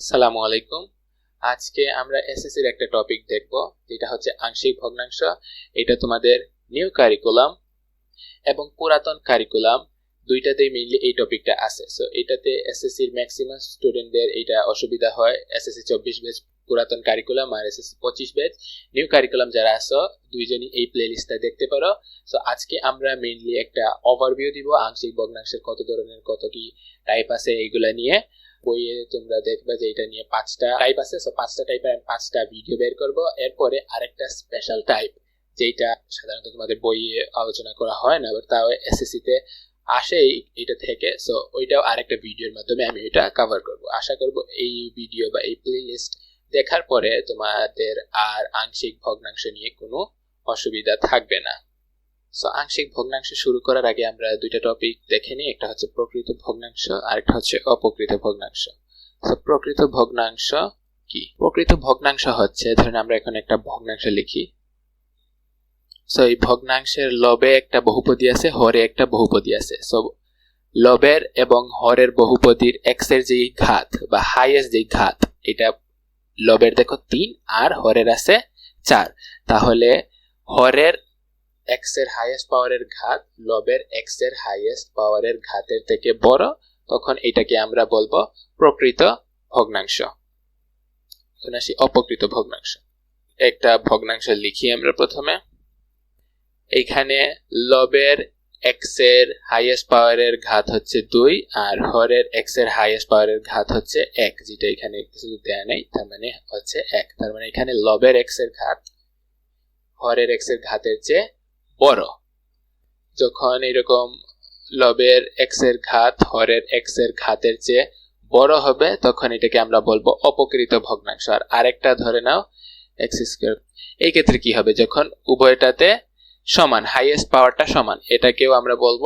সালামু আলাইকুম। আজকে আমরা এসএসসির একটা টপিক দেখব, যেটা হচ্ছে আংশিক ভগ্নাংশ। এটা তোমাদের নিউ কারিকুলাম এবং পুরাতন কারিকুলাম দুইটাতেই মেইনলি এই টপিকটা আছে। সো এটাতে এসএসসির ম্যাক্সিমাম স্টুডেন্টদের এটা অসুবিধা হয়। এসএসসি চব্বিশ বেচ পুরাতন কারিকুলাম আর এসএসসি পঁচিশ বেচ নিউ কারিকুলাম যারা আছো, দুইজনই এই প্লে লিস্টটা দেখতে পারো। সো আজকে আমরা মেইনলি একটা ওভারভিউ দিব, আংশিক ভগ্নাংশের কত ধরনের, কত কি টাইপ আছে এইগুলা নিয়ে। বইয়ে তোমরা দেখবে যে এটা নিয়ে পাঁচটা টাইপ আছে। সো পাঁচটা টাইপের আমি পাঁচটা ভিডিও বের করব। এরপরে আরেকটা স্পেশাল টাইপ যেটা সাধারণত তোমাদের বইয়ে আলোচনা করা হয় না তাও এসএসসি তে আসে এটা থেকে। সো ওইটাও আরেকটা ভিডিওর মাধ্যমে আমি এটা কভার করব। আশা করব এই ভিডিও বা এই প্লে লিস্ট দেখার পরে তোমাদের আর আংশিক ভগ্নাংশ নিয়ে কোনো অসুবিধা থাকবে না। সো আংশিক ভগ্নাংশ শুরু করার আগে আমরা দুইটা টপিক দেখে নিই। একটা হচ্ছে প্রকৃত ভগ্নাংশ আর একটা হচ্ছে অপ্রকৃত ভগ্নাংশ। তো প্রকৃত ভগ্নাংশ কি? প্রকৃত ভগ্নাংশ হচ্ছে, ধরেন আমরা এখন একটা ভগ্নাংশ লিখি। সো এই ভগ্নাংশের লবে একটা বহুপদী আছে, হরে একটা বহুপদী আছে। সো লবের এবং হরের বহুপদীর এক্সের যেই ঘাত বা হাইয়েস্ট যেই ঘাত, এটা লবের দেখো তিন আর হরের আছে চার। তাহলে হরের এক্সের হাইয়েস্ট পাওয়ারের ঘাত, লবের এক্সের হাইয়েস্ট পাওয়ারের ঘাতের থেকে বড়, তখন এটাকে আমরা বলব প্রকৃত ভগ্নাংশ। এখন আসি অপ্রকৃত ভগ্নাংশ। একটা ভগ্নাংশ লিখি আমরা প্রথমে। এইখানে লবের এক্সের হাইয়েস্ট পাওয়ারের ঘাত হচ্ছে দুই, আর হরের এক্সের হাইয়েস্ট পাওয়ারের ঘাত হচ্ছে এক, যেটা এখানে কিছু দেয়া নেই, তার মানে হচ্ছে এক। তার মানে এখানে লবের এক্সের ঘাত, হরের এক্সের ঘাতের চেয়ে বড়। যখন এরকম লবের এক্সের ঘাত, হরের এক্সের ঘাতের চেয়ে বড় হবে, তখন এটাকে আমরা বলব অপকৃত ভগ্নাংশ। আর আরেকটা ধরে নাও, এক্স স্কোয়ার। এই ক্ষেত্রে কি হবে? যখন উভয়টাতে সমান হাইয়েস্ট পাওয়ারটা সমান, এটাকেও আমরা বলব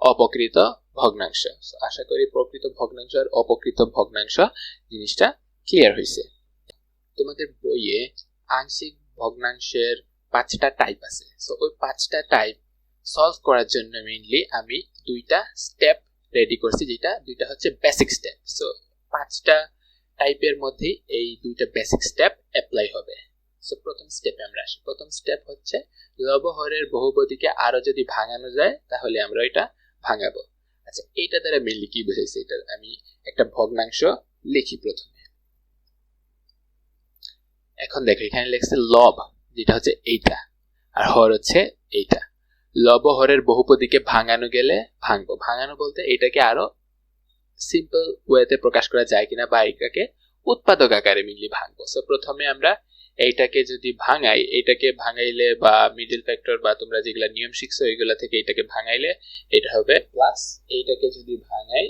অপকৃত ভগ্নাংশ। আশা করি প্রকৃত ভগ্নাংশ আর অপকৃত ভগ্নাংশ জিনিসটা ক্লিয়ার হয়েছে তোমাদের বইয়ে আংশিক ভগ্নাংশের পাঁচটা টাইপ আছে। সো ওই পাঁচটা টাইপ সলভ করার জন্য মেইনলি আমি দুইটা স্টেপ রেডি করছি, যেটা দুইটা হচ্ছে বেসিক স্টেপ সো পাঁচটা টাইপের মধ্যে এই দুইটা বেসিক স্টেপ অ্যাপ্লাই হবে। সো প্রথম স্টেপে আমরা আসি। প্রথম স্টেপ হচ্ছে লবহরের বহুপদীকে আরও যদি ভাঙানো যায়, তাহলে আমরা এটা ভাঙাবো। আচ্ছা এইটা দ্বারা মেইনলি কি বুঝাইছে এটা? আমি একটা ভগ্নাংশ লিখি প্রথমে। এখন দেখো, এখানে লেখছে লব। যেটা হচ্ছে এইটা। আর হর হচ্ছে এইটা। লব হরের বহুপদীকে ভাঙানো গেলে ভাঙবো। ভাঙানো বলতে এটাকে আরও সিম্পল ওয়েতে প্রকাশ করা যায় কিনা বা এটাকে উৎপাদক আকারে মিলি ভাঙবো। সো প্রথমে আমরা এইটাকে যদি ভাঙাই এটাকে ভাঙাইলে বা মিডিল ফ্যাক্টর বা তোমরা যেগুলা নিয়ম শিখছো, এগুলা থেকে এটাকে ভাঙাইলে এটা হবে প্লাস এইটাকে যদি ভাঙাই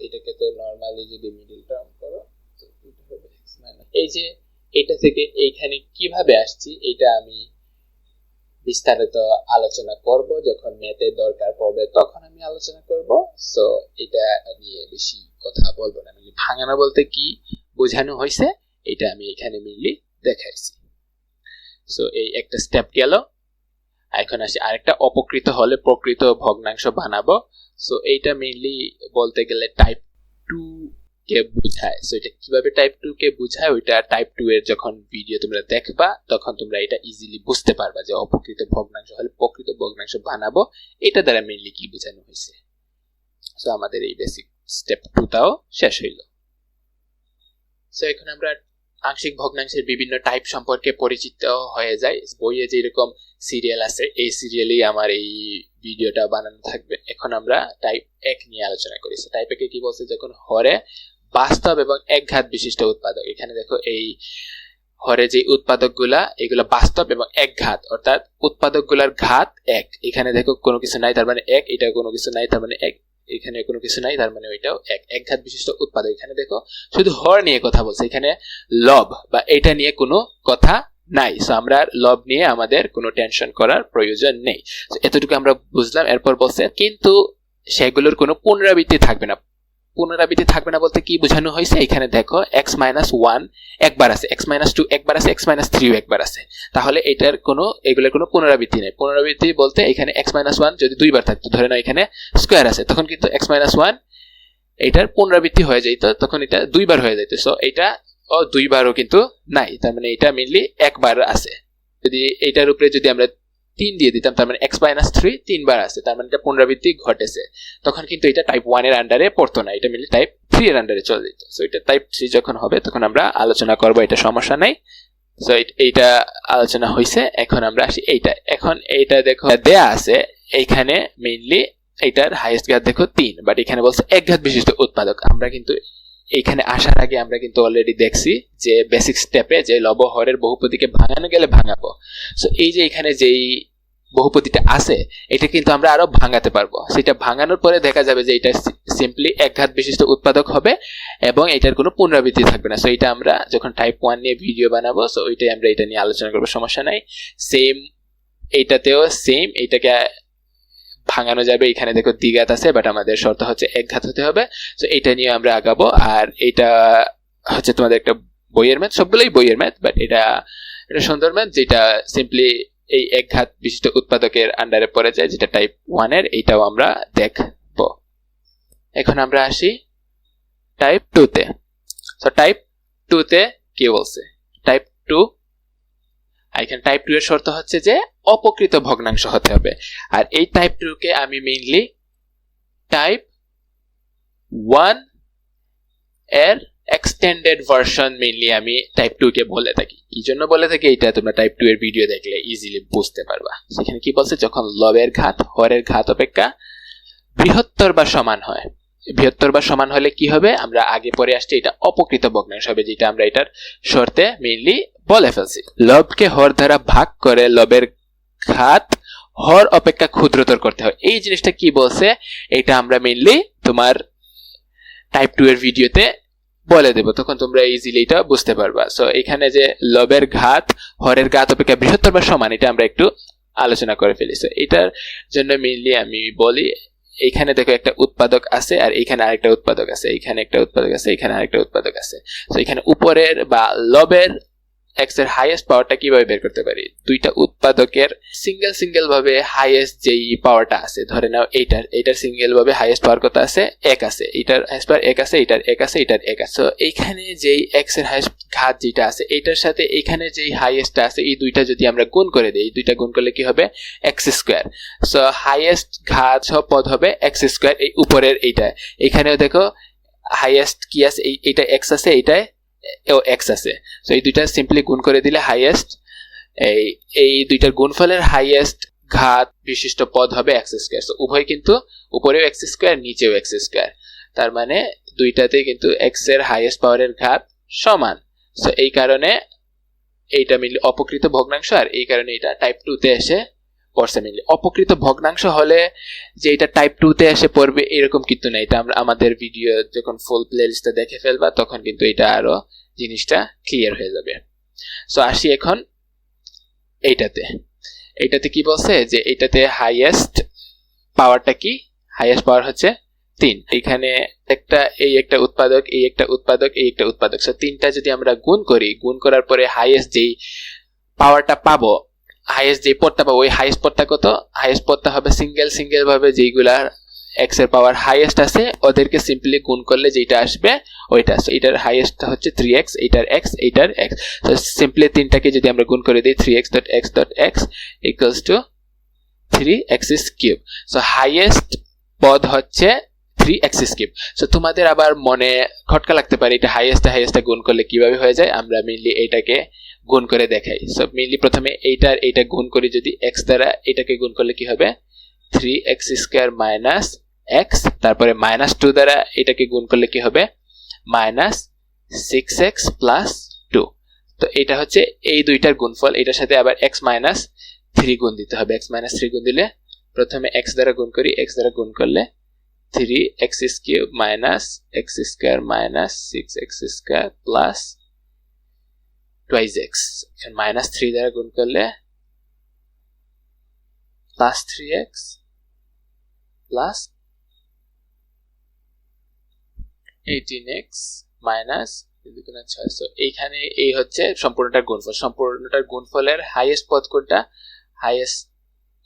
এটাকে তো নর্মালি যদি মিডিল টার্ম করো এই যে এটা থেকে এইখানে কীভাবে আসছি, এটা আমি বিস্তারিত আলোচনা করব। যখন ম্যাথে দরকার পড়বে তখন আমি আলোচনা করব। সো এটা নিয়ে বেশি কথা বলব না। মানে ভাঙানো বলতে কি বোঝানো হয়েছে, এটা আমি এখানে মিললি দেখাইছি। সো এই একটা স্টেপ গেল। এখন আসি, আরেকটা অপকৃত হলে প্রকৃত ভগ্নাংশ বানাবো। সো এইটা মেইনলি বলতে গেলে টাইপ টু কে বুঝায়? সো এটা কীভাবে টাইপ টু কে বুঝায়? ওইটা টাইপ টু এর যখন ভিডিও তোমরা দেখবা, তখন তোমরা এটা ইজিলি বুঝতে পারবা যে অপকৃত ভগ্নাংশ হলে প্রকৃত ভগ্নাংশ বানাবো। এটা দ্বারা মেইনলি কি বোঝানো হয়েছে? সো আমাদের এই বেসিক স্টেপ টুটাও শেষ হইল। সো এখন আমরা আংশিক ভগ্নাংশের বিভিন্ন টাইপ সম্পর্কে পরিচিত হয়ে যায় বইয়ে যেরকম সিরিয়াল আছে, এই সিরিয়ালেই আমার এই ভিডিওটা বানানো থাকবে। এখন আমরা টাইপ এক নিয়ে আলোচনা করি। টাইপ একে কি বলছে? যখন হরে বাস্তব এবং একঘাত বিশিষ্ট উৎপাদক। এখানে দেখো এই হরে যে উৎপাদকগুলা, এগুলো বাস্তব এবং একঘাত, অর্থাৎ উৎপাদকগুলার ঘাত এক। এখানে দেখো কোনো কিছু নাই, তার মানে এক, এটা কোনো কিছু নাই, তার মানে এক। এখানে কোনো কিছু নাই, তার মানে ওইটাও এক। একঘাত বিশিষ্ট উৎপাদক। এখানে দেখো শুধু হর নিয়ে কথা বলছে, এখানে লব বা এটা নিয়ে কোনো কথা নাই। সো আমরা লব নিয়ে আমাদের কোনো টেনশন করার প্রয়োজন নেই। এতটুকু আমরা বুঝলাম। এরপর বলছে, কিন্তু সেগুলোর কোনো পুনরাবৃত্তি থাকবে না। পুনরাবৃত্তি থাকবে না বলতে কি বোঝানো হয়েছে? এখানে দেখো এক্স মাইনাস ওয়ান একবার আছে এক্স মাইনাস টু একবার আছে এক্স মাইনাস থ্রিও একবার আছে। তাহলে এটার কোনো, এগুলোর কোনো পুনরাবৃত্তি নেই। পুনরাবৃত্তি বলতে এখানে এক্স মাইনাস ওয়ান যদি দুইবার থাকতো, ধরে নাও এখানে স্কোয়ার আছে, তখন কিন্তু এক্স মাইনাস ওয়ান এটার পুনরাবৃত্তি হয়ে যেত তখন এটা দুইবার হয়ে যেত সো এটা ও দুইবারও কিন্তু নাই, তার মানে এটা মেনলি একবার আছে। যদি এটার উপরে যদি আমরা তিন দিয়ে দিতাম, তার মানে এক্স মাইনাস থ্রি তিনবার আছে তার মানে এটা পুনরাবৃত্তি ঘটেছে। তখন কিন্তু এটা টাইপ ওয়ানের আন্ডারে পড়তো না, এটা মেনলি টাইপ থ্রি এর আন্ডারে চলে যেত। সো এটা টাইপ থ্রি যখন হবে, তখন আমরা আলোচনা করব, এটা সমস্যা নাই। সো এইটা আলোচনা হয়েছে এখন আমরা আসি এইটা। এখন এইটা দেখো, দেয়া আছে, এইখানে মেইনলি এটার হাইয়েস্ট ঘাত দেখো তিন বাট এখানে বলছে এক ঘাত বিশিষ্ট উৎপাদক। আমরা কিন্তু এইখানে আসার আগে আমরা কিন্তু অলরেডি দেখছি যে বেসিক স্টেপে যে লব হরের ভাঙানো গেলে ভাঙাবো। সো এই যে এখানে যেই বহুপতিটা আছে, এটা কিন্তু আমরা আরও ভাঙাতে পারব। সেটা ভাঙানোর পরে দেখা যাবে যে এটা সিম্পলি এক ঘাত বিশিষ্ট উৎপাদক হবে এবং এটার কোনো পুনরাবৃত্তি থাকবে না। সো এটা আমরা যখন টাইপ ওয়ান নিয়ে ভিডিও বানাবো সো ওইটাই আমরা এটা নিয়ে আলোচনা করব, সমস্যা নাই। সেম এইটাতেও সেম এইটাকে ভাঙানো যাবে, এখানে দেখো দ্বিঘাত আছে বাট আমাদের শর্ত হচ্ছে এক ঘাত হতে হবে। তো এটা নিয়ে আমরা আগাবো, আর এটা হচ্ছে তোমাদের একটা বইয়ের ম্যাথ, সবগুলোই বইয়ের ম্যাথ বাট এটা এটা সুন্দর ম্যাথ, যেটা সিম্পলি এই এক ঘাত বিশিষ্ট উৎপাদকের আন্ডারে পড়ে যায়, যেটা টাইপ ওয়ানের এইটাও আমরা দেখব। এখন আমরা আসি টাইপ টুতে তো টাইপ টুতে কি বলছে? টাইপ টু এখানে টাইপ টু এর শর্ত হচ্ছে যে অপকৃত ভগ্নাংশ হতে হবে। আর এই টাইপ টু কে আমি মেইনলি টাইপ ওয়ানের এক্সটেন্ডেড ভার্সন মেইনলি আমি টাইপ টু কে বলে থাকি। কি জন্য বলে থাকি এটা তোমরা টাইপ টু এর ভিডিও দেখলে ইজিলি বুঝতে পারবা। সেখানে কি বলছে? যখন লবের ঘাত, হরের ঘাত অপেক্ষা বৃহত্তর বা সমান হয়। বৃহত্তর বা সমান হলে কি হবে? আমরা আগে পরে আসছি, এটা অপকৃত ভগ্নাংশ হবে, যেটা আমরা এটার শর্তে মেইনলি বলে ফেলছি। লবকে হর দ্বারা ভাগ করে লবের ঘাত হর অপেক্ষা ক্ষুদ্রতর করতে হয়। এই জিনিসটা কি বলছে? এটা আমরা মেইনলি তোমার টাইপ টু এর ভিডিওতে বলে দেব। তখন তোমরা ইজিলি এটা বুঝতে পারবা। সো এখানে যে লবের ঘাত, হরের ঘাত অপেক্ষা বৃহত্তর বা সমান, এটা আমরা একটু আলোচনা করে ফেলি। সো এটার জন্য মেইনলি আমি বলি, এখানে দেখো একটা উৎপাদক আছে, আর এখানে আরেকটা উৎপাদক আছে, এখানে একটা উৎপাদক আছে, এখানে আরেকটা উৎপাদক আছে। তো এখানে উপরের বা লবের এক্সের হাইয়েস্ট পাওয়ারটা কীভাবে বের করতে পারি? দুইটা উৎপাদকের সিঙ্গেল সিঙ্গেল ভাবে হাইয়েস্ট যেই পাওয়ারটা আছে, ধরে নাও এইটার এইটার সিঙ্গেল ভাবে হাইয়েস্ট পাওয়ার কত আছে? এক আছে। এটার হাইয়েস্ট পাওয়ার এক আছে এটার এক আছে এটার এক আছে। এইখানে যেই এক্সের হাইয়েস্ট ঘাত যেটা আছে, এইটার সাথে এইখানে যেই হাইয়েস্টটা আছে, এই দুইটা যদি আমরা গুণ করে দিই, এই দুইটা গুণ করলে কি হবে? এক্স স্কোয়ার সো হাইয়েস্ট ঘাত সব পদ হবে এক্স স্কোয়ার এই উপরের এইটা। এখানেও দেখো হাইয়েস্ট কি আছে? এইটা এক্স আছে, এইটায় এক্স আছে। তো এই দুইটা সিম্পলি গুণ করে দিলে হাইয়েস্ট এই এই দুইটার গুণফলের হাইয়েস্ট ঘাত বিশিষ্ট পদ হবে এক্স স্কোয়ার তো উভয় কিন্তু উপরেও এক্স স্কোয়ার নিচেও এক্স স্কোয়ার তার মানে দুইটাতে কিন্তু এক্সের হাইয়েস্ট পাওয়ারের ঘাত সমান। সো এই কারণে এইটা মিললে অপকৃত ভগ্নাংশ, আর এই কারণে এটা টাইপ টুতে এসে পড়ছে মিললে অপকৃত ভগ্নাংশ হলে যে এটা টাইপ টুতে এসে পড়বে, এরকম কিন্তু না এটা আমরা, আমাদের ভিডিও যখন ফুল প্লে লিস্টটা দেখে ফেলবা, তখন কিন্তু এটা আরও জিনিসটা ক্লিয়ার হয়ে যাবে। সো আসি এখন এইটাতে। এইটাতে কি বলছে? যে এটাতে হাইয়েস্ট পাওয়ারটা কি? হাইয়েস্ট পাওয়ার হচ্ছে তিন। এখানে একটা, এই একটা উৎপাদক, এই একটা উৎপাদক, এই একটা উৎপাদক। সো তিনটা যদি আমরা গুণ করি, গুণ করার পরে হাইয়েস্ট যেই পাওয়ারটা পাবো হাইয়েস্ট যে পদটা পাবো, ওই হাইয়েস্ট পদটা কত? হাইয়েস্ট পদটা হবে সিঙ্গেল সিঙ্গেল ভাবে যেইগুলা এক্সের পাওয়ার হাইয়েস্ট আছে, ওদেরকে সিম্পলি গুণ করলে যেটা আসবে, ওইটা সো এটার হাইয়েস্ট হচ্ছে থ্রি এক্স এইটার এক্স এইটার এক্স তো সিম্পলি তিনটাকে যদি আমরা গুণ করে দিই three x dot x dot x equals to three x's cube so highest পদ হচ্ছে থ্রি এক্সিস কিউব সো তোমাদের আবার মনে খটকা লাগতে পারে, এটা হাইয়েস্ট হাইয়েস্টটা গুণ করলে কীভাবে হয়ে যায়? আমরা মেনলি এটাকে গুণ করে দেখাই। সো মেনলি প্রথমে এইটার এইটা গুণ করি যদি এক্স দ্বারা, এটাকে গুণ করলে কি হবে? Three x square minus x তারপরে মাইনাস টু দ্বারা এটাকে গুণ করলে কি হবে? Minus six x plus two তো এটা হচ্ছে এই দুইটার গুণফল, এটার সাথে আবার এক্স মাইনাস থ্রি গুণ দিতে হবে। এক্স মাইনাস থ্রি গুণ দিলে প্রথমে এক্স দ্বারা গুণ করি এক্স দ্বারা গুণ করলে three x cube minus x square minus six x square plus twice x minus three দ্বারা গুণ করলে plus three x plus eighteen x minus ছয়শো এইখানে এই হচ্ছে সম্পূর্ণটার গুণফল। সম্পূর্ণটার গুণফলের হাইয়েস্ট পদ কোনটা? হাইয়েস্ট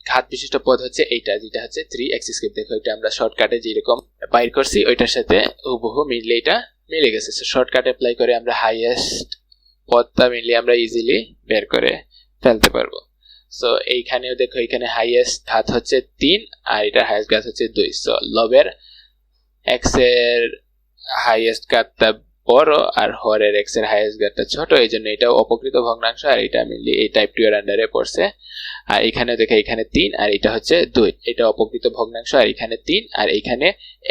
ঘাত বিশিষ্ট পদ হচ্ছে এইটা, যেটা হচ্ছে থ্রি এক্স স্কোয়ার দেখো, এটা আমরা শর্টকাটে যেরকম বাইর করছি, ওইটার সাথে হুবহু মিললে এটা মিলে গেছে। শর্টকাট অ্যাপ্লাই করে আমরা হাইয়েস্ট পদটা মিলিয়ে আমরা ইজিলি বের করে ফেলতে পারব। সো এইখানেও দেখো, এখানে হাইয়েস্ট ঘাত হচ্ছে তিন, আর এটার হাইয়েস্ট ঘাত হচ্ছে দুই। সো লবের এক্সের হাইয়েস্ট ঘাতটা বড়, আর হরের এক্সের হাইয়েস্ট ঘাতটা ছোট এই জন্য এটাও অপকৃত ভগ্নাংশ, আর এটা মিলি এই টাইপ টু এর আন্ডারে পড়ছে। আর এখানে দেখো, এখানে তিন, আর এটা হচ্ছে দুই। এটা অপকৃত ভগ্নাংশ, আর এখানে তিন, আর এখানে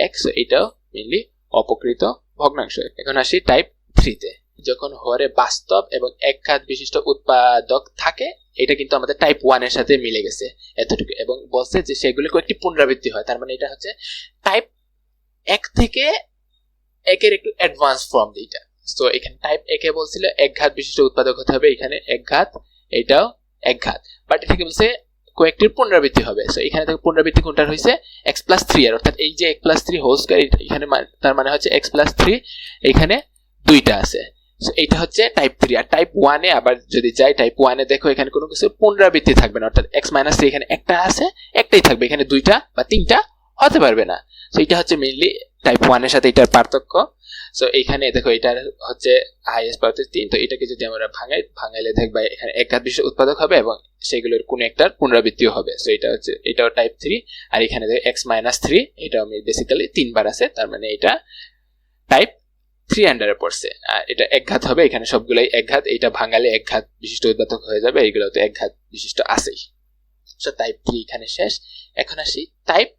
এক্স এটাও মিলি অপকৃত ভগ্নাংশ। এখন আসি টাইপ থ্রিতে যখন হরে বাস্তব এবং এক খাত বিশিষ্ট উৎপাদক থাকে, এটা কিন্তু আমাদের টাইপ ওয়ানের সাথে মিলে গেছে এতটুকু। এবং বলছে যে সেগুলি কয়েকটি পুনরাবৃত্তি হয়, তার মানে এটা হচ্ছে টাইপ এক থেকে একের একটু অ্যাডভান্স ফর্ম এইটা তো এখানে টাইপ একে বলছিল এক ঘাত বিশিষ্ট উৎপাদক হতে হবে, এখানে এক ঘাত এটাও এক ঘাত বাট এটাকে বলছে কয়েকটির পুনরাবৃত্তি হবে। সো এখানে থেকে পুনরাবৃত্তি কোনটার হয়েছে? এক্স প্লাস থ্রি আর। অর্থাৎ এই যে এক প্লাস থ্রি হোল স্কোয়ার এখানে তার মানে হচ্ছে এক্স প্লাস থ্রি এখানে দুইটা আছে। এইটা হচ্ছে টাইপ থ্রি আর টাইপ ওয়ানে আবার যদি যাই টাইপ ওয়ানে দেখো এখানে কোনো কিছু পুনরাবৃত্তি থাকবে না। অর্থাৎ এক্স মাইনাস থ্রি এখানে একটা আছে, একটাই থাকবে। এখানে দুইটা বা তিনটা হতে পারবে না। তো এটা হচ্ছে মেইনলি টাইপ ওয়ানের সাথে এটার পার্থক্য। সো এখানে দেখো এটার হচ্ছে হাইয়েস্ট পাওয়ার তিন। তো এটাকে যদি আমরা ভাঙাই, ভাঙাইলে দেখবা এখানে একাধ বিশেষ উৎপাদক হবে এবং সেগুলোর কোনো একটার পুনরাবৃত্তিও হবে। সো এটা হচ্ছে, এটাও টাইপ থ্রি আর এখানে দেখো এক্স মাইনাস থ্রি এটাও বেসিক্যালি তিনবার আছে। তার মানে এটা টাইপ থ্রি আন্ডারে পড়ছে। এটা একঘাত হবে, এখানে সবগুলাই একঘাত এটা ভাঙালে একঘাত বিশিষ্ট উৎপাদক হয়ে যাবে এইগুলো তো একঘাত বিশিষ্ট আছেই। সো টাইপ থ্রি এখানে শেষ। এখন আসি টাইপ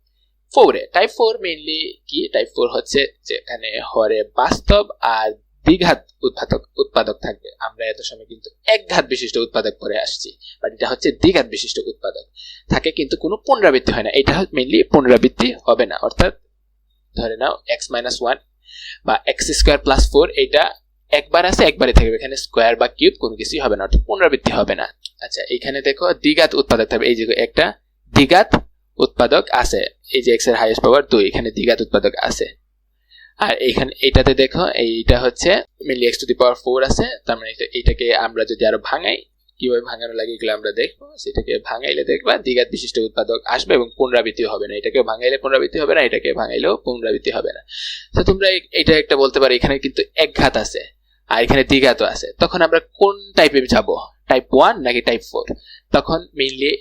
ফোরে টাইপ ফোর মেইনলি কি? টাইপ ফোর হচ্ছে যেখানে হরে বাস্তব আর দ্বিঘাত উৎপাদক উৎপাদক থাকবে। আমরা এত সময় কিন্তু একঘাত বিশিষ্ট উৎপাদক পরে আসছি বাট এটা হচ্ছে দ্বিঘাত বিশিষ্ট উৎপাদক। থাকে কিন্তু কোনো পুনরাবৃত্তি হয় না। এটা মেইনলি পুনরাবৃত্তি হবে না। অর্থাৎ ধরে নাও এক্স মাইনাস ওয়ান বা এক্স স্কোয়ার প্লাস ফোর এটা একবার আছে, একবারই থাকবে। এখানে স্কোয়ার বা কিউব কোনো কিছুই হবে না, অর্থাৎ পুনরাবৃত্তি হবে না। আচ্ছা এখানে দেখো দ্বিঘাত উৎপাদক থাকবে। এই যে একটা দ্বিঘাত উৎপাদক আছে, এই যে এক্সের হাইয়েস্ট পাওয়ার দুই এখানে দ্বিঘাত উৎপাদক আছে। আর এখানে এটাতে দেখো, এইটা হচ্ছে mainly x to the power four আছে, তার মানে এইটাকে আমরা যদি আরও ভাঙাই কীভাবে ভাঙানো লাগে এগুলো আমরা দেখব। সেটাকে ভাঙাইলে দেখবা দ্বিঘাত বিশিষ্ট উৎপাদক আসবে এবং পুনরাবৃত্তি হবে না। এটাকে ভাঙাইলে পুনরাবৃত্তি হবে না, এটাকে ভাঙাইলেও পুনরাবৃত্তি হবে না। তো তোমরা এটা একটা বলতে পারো, এখানে কিন্তু এক ঘাত আছে আর এখানে দ্বিঘাতও আছে। তখন আমরা কোন টাইপে যাব? টাইপ ওয়ান নাকি টাইপ ফোর তখন মেইনলি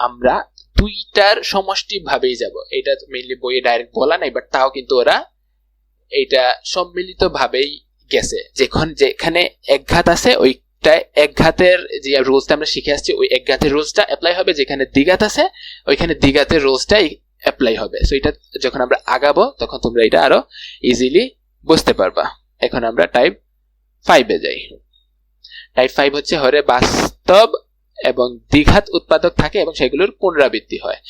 আমরা দুইটার সমষ্টি ভাবেই যাব। এটা মেইনলি বইয়ে ডাইরেক্ট বলা নাই বাট তাও কিন্তু ওরা এটা সম্মিলিত ভাবেই গেছে। যখন যেখানে একঘাত আছে ওইটা এক ঘাতের যে রুলসটা আমরা শিখে আসছি, ওই এক ঘাতের রুলসটা অ্যাপ্লাই হবে যেখানে দ্বিঘাত আছে, ওইখানে দ্বিঘাতের রুলসটা অ্যাপ্লাই হবে। সো এটা যখন আমরা আগাবো, তখন তোমরা এটা আরও ইজিলি বুঝতে পারবা। এখন আমরা টাইপ ফাইভে যাই। টাইপ ফাইভ হচ্ছে হরে বাস্তব এবং দ্বিঘাত উৎপাদক থাকে এবং সেগুলোর পুনরাবৃত্তি হয়।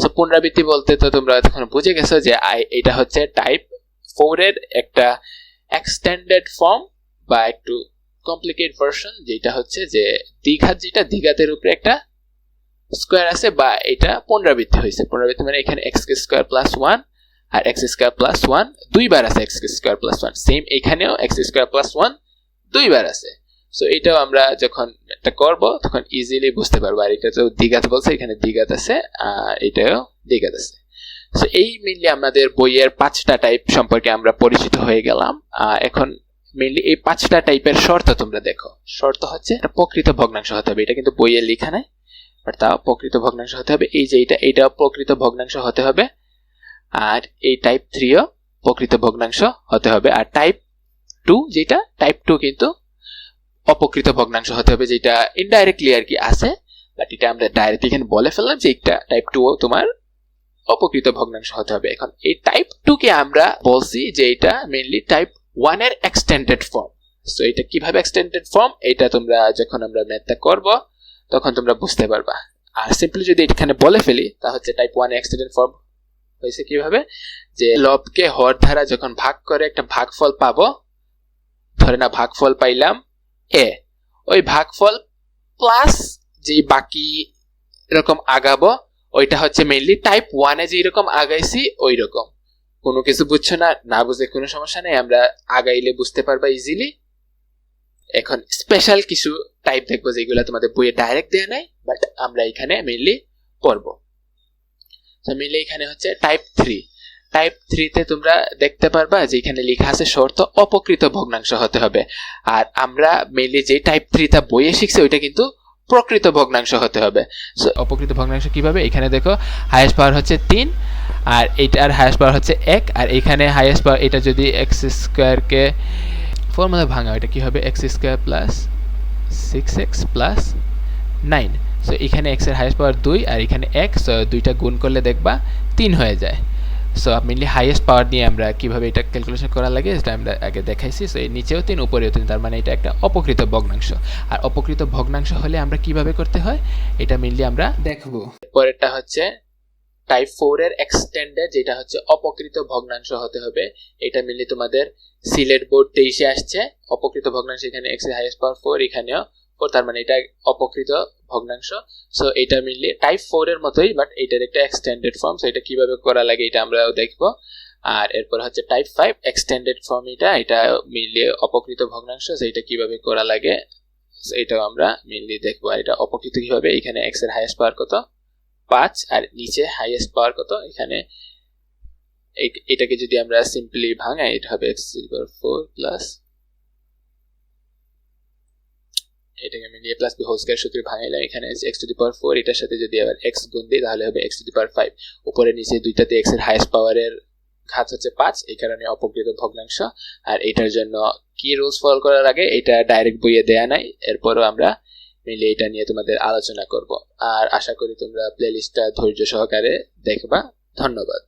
সো পুনরাবৃত্তি বলতে তো তোমরা তখন বুঝে গেছো যে এটা হচ্ছে টাইপ ফোর এর একটা এক্সটেন্ডেড ফর্ম বা একটু কমপ্লিকেট ভার্সন যেটা হচ্ছে যে দ্বিঘাত যেটা দীঘাতের উপরে একটা স্কোয়ার আছে বা এটা পুনরাবৃত্তি হয়েছে। পুনরাবৃত্তি মানে এখানে এক্স স্কোয়ার প্লাস ওয়ান আর এক্স স্কোয়ার প্লাস ওয়ান দুইবার আছে x square plus one same এখানেও এক্স স্কোয়ার প্লাস ওয়ান দুইবার আছে। সো এটাও আমরা যখন একটা করব, তখন ইজিলি বুঝতে পারব। আর এটা তো দ্বিঘাত বলছে, এখানে দ্বিঘাত আছে, আর এটাও দীঘাত আছে। সো এই মেনলি আমাদের বইয়ের পাঁচটা টাইপ সম্পর্কে আমরা পরিচিত হয়ে গেলাম। এখন মেনলি এই পাঁচটা টাইপের শর্ত তোমরা দেখো। শর্ত হচ্ছে, এটা প্রকৃত ভগ্নাংশ হতে হবে এটা কিন্তু বইয়ের লেখা নাই বাট তাও প্রকৃত ভগ্নাংশ হতে হবে। এই যে এটা এটাও প্রকৃত ভগ্নাংশ হতে হবে, আর এই টাইপ থ্রিও প্রকৃত ভগ্নাংশ হতে হবে। আর টাইপ টু যেটা টাইপ টু কিন্তু অপকৃত ভগ্নাংশ হতে হবে, যেটা ইনডাইরেক্টলি আর কি আছে বাট এটা আমরা ডাইরেক্ট এখানে বলে ফেললাম যে একটা টাইপ টু তোমার অপকৃত ভগ্নাংশ হতে হবে। এখন এই টাইপ টু কে আমরা বলছি যে এটা মেইনলি টাইপ ওয়ানের এক্সটেন্ডেড ফর্ম সো এটা কীভাবে এক্সটেন্ডেড ফর্ম এটা তোমরা যখন আমরা ম্যাথটা করব, তখন তোমরা বুঝতে পারবা। আর সিম্পলি যদি এখানে বলে ফেলি, তা হচ্ছে টাইপ ওয়ান এক্সটেন্ডেড ফর্ম হয়েছে কীভাবে? যে লবকে হর ধারা যখন ভাগ করে, একটা ভাগফল পাবো, ধরে না ভাগফল পাইলাম এ ওই ভাগফল প্লাস যে বাকি এরকম আগাবো, ওইটা হচ্ছে মেইনলি টাইপ ওয়ানে যে এরকম আগাইছি, ওই রকম। কোনো কিছু বুঝছ না না বুঝে কোনো সমস্যা নেই, আমরা আগাইলে বুঝতে পারবা ইজিলি এখন স্পেশাল কিছু টাইপ দেখব যেগুলো তোমাদের বইয়ে ডাইরেক্ট দেওয়া নাই বাট আমরা এখানে মেইনলি পড়ব। মিলে এখানে হচ্ছে টাইপ থ্রি টাইপ থ্রিতে তোমরা দেখতে পারবা যে এখানে লেখা আছে শর্ত অপকৃত ভগ্নাংশ হতে হবে। আর আমরা মেনলি যে টাইপ থ্রিটা বইয়ে শিখছি, ওইটা কিন্তু প্রকৃত ভগ্নাংশ হতে হবে। সো অপকৃত ভগ্নাংশ কীভাবে? এখানে দেখো হায়েস্ট পাওয়ার হচ্ছে তিন, আর এইটার হায়েস্ট পাওয়ার হচ্ছে এক, আর এখানে হায়েস্ট পাওয়ার এটা যদি এক্স স্কোয়ারকে ফোর মধ্যে ভাঙা এটা কী হবে? X square plus six x plus nine so এখানে এক্সের হাইয়েস্ট পাওয়ার দুই, আর এখানে এক দুইটা গুণ করলে দেখবা তিন হয়ে যায়। সো মেনলি হাইয়েস্ট পাওয়ার নিয়ে আমরা কীভাবে এটা ক্যালকুলেশন করা লাগে, সেটা আমরা আগে দেখাইছি। সো এই নিচেও তিন, উপরেও তিন, তার মানে এটা একটা অপকৃত ভগ্নাংশ। আর অপকৃত ভগ্নাংশ হলে আমরা কীভাবে করতে হয়, এটা মেনলি আমরা দেখব। পরেরটা হচ্ছে টাইপ ফোর এর এক্সটেন্ডেড যেটা হচ্ছে অপকৃত ভগ্নাংশ হতে হবে। এটা মেনলি তোমাদের সিলেট বোর্ড তেইশে আসছে। অপকৃত ভগ্নাংশ এখানে এক্সের হাইয়েস্ট পাওয়ার ফোর এখানেও তার মানে এটা অপকৃত ভগ্নাংশ। সো এটা মিললে টাইপ ফোর এর মতোই বাট এটার একটা এক্সটেন্ডেড ফর্ম সো এটা কীভাবে করা লাগে এটা আমরাও দেখব। আর এরপর হচ্ছে টাইপ ফাইভ এক্সটেন্ডেড ফর্ম এটা এটা মিলিয়ে অপকৃত ভগ্নাংশ এটা কীভাবে করা লাগে এটাও আমরা মেনলি দেখব। আর এটা অপকৃত কীভাবে? এখানে এক্সের হাইয়েস্ট পাওয়ার কত? পাঁচ, আর নিচে হাইয়েস্ট পাওয়ার কত? এখানে এটাকে যদি আমরা সিম্পলি ভাঙাই, এটা হবে এক্স ফোর প্লাস এটাকে আমি নিয়ে প্লাস বি হোল স্কয়ার সূত্রে ভাঙাইলাম এখানে x to the power four এটার সাথে যদি আবার এক্স গুণ দিই, তাহলে হবে x to the power five উপরে নিচে দুইটাতে এক্সের হাইয়েস্ট পাওয়ারের ঘাত হচ্ছে পাঁচ, এই কারণে অপকৃত ভগ্নাংশ। আর এটার জন্য কি রুলস ফলো করার আগে, এটা ডাইরেক্ট বইয়ে দেয়া নাই। এরপরও আমরা মিলে এটা নিয়ে তোমাদের আলোচনা করব। আর আশা করি তোমরা প্লেলিস্টটা ধৈর্য সহকারে দেখবা। ধন্যবাদ।